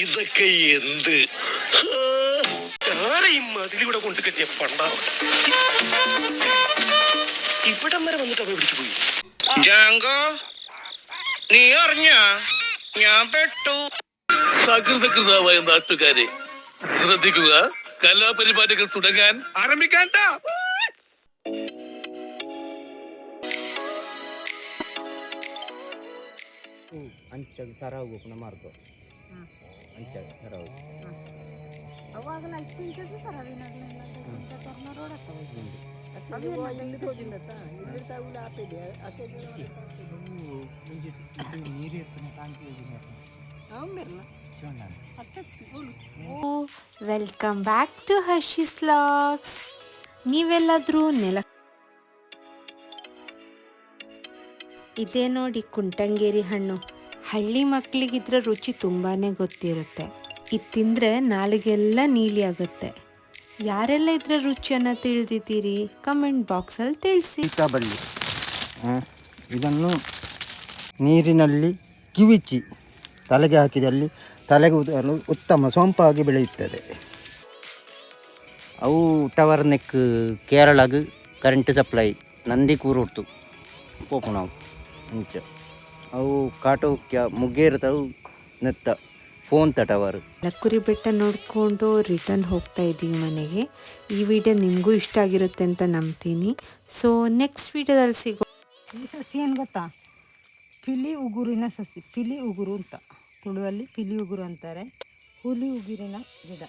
ഇതൊക്കെ എന്ത്? ആരെയും മതിലിവിടെ കൊണ്ട് കെട്ടിയ പണ്ട. ഇവിടം വരെ വന്നിട്ട് അവ പിടിച്ചു പോയി. ജാങ്കോ നീ അറിഞ്ഞ? ഞാൻ പെട്ടു. സകൃതകൃതാവായ നാട്ടുകാരെ ശ്രദ്ധിക്കുക കലാപരിപാടികൾ തുടങ്ങാൻ ആരംഭിക്കാൻ आणि सराव गोपना मारतो welcome back to Harshi's logs ನೀವೆಲ್ಲಾದರೂ ನೆಲ ಇದೇ ನೋಡಿ ಕುಂಟಂಗೇರಿ ಹಣ್ಣು. ಹಳ್ಳಿ ಮಕ್ಕಳಿಗಿದ್ರ ರುಚಿ ತುಂಬಾ ಗೊತ್ತಿರುತ್ತೆ. ಇದು ತಿಂದರೆ ನಾಲಿಗೆಲ್ಲ ನೀಲಿ ಆಗುತ್ತೆ. ಯಾರೆಲ್ಲ ಇದರ ರುಚಿಯನ್ನು ತಿಳಿದಿದ್ದೀರಿ? ಕಮೆಂಟ್ ಬಾಕ್ಸಲ್ಲಿ ತಿಳಿಸಿ. ಬಳ್ಳಿ. ಇದನ್ನು ನೀರಿನಲ್ಲಿ ಕಿವಿಚಿ ತಲೆಗೆ ಹಾಕಿದಲ್ಲಿ ತಲೆಗೆ ಉದಲು ಉತ್ತಮ ಸೊಂಪಾಗಿ ಬೆಳೆಯುತ್ತದೆ. ಅವು ಟವರ್ ನೆಕ್ ಕೇರಳಗೆ ಕರೆಂಟ್ ಸಪ್ಲೈ ನಂದಿ ಕೂರುಟ್ಟು ಪೋಪು ನಾವು ಅಂಚ ಅವು ಕಾಟೋಕ್ಯ ಮುಗ್ಗೇರ್ತವು ನೆತ್ತ. ಫೋನ್ ತಟವರು ಟವರ್ ಲಕ್ಕುರಿ ಬೆಟ್ಟ ನೋಡಿಕೊಂಡು ರಿಟರ್ನ್ ಹೋಗ್ತಾ ಇದ್ದೀವಿ ಮನೆಗೆ. ಈ ವಿಡಿಯೋ ನಿಮಗೂ ಇಷ್ಟ ಆಗಿರುತ್ತೆ ಅಂತ ನಂಬ್ತೀನಿ. ಸೊ ನೆಕ್ಸ್ಟ್ ವಿಡಿಯೋದಲ್ಲಿ ಸಿಗೋ ಈ ಸಸಿ ಏನು ಗೊತ್ತಾ? ಪಿಲಿ ಉಗುರಿನ ಸಸಿ ಪಿಲಿ ಉಗುರು ಅಂತ. ತುಳುವಲ್ಲಿ ಪಿಲಿ ಉಗುರು ಅಂತಾರೆ. ಹುಲಿ ಉಗುರಿನ ಗಿಡ.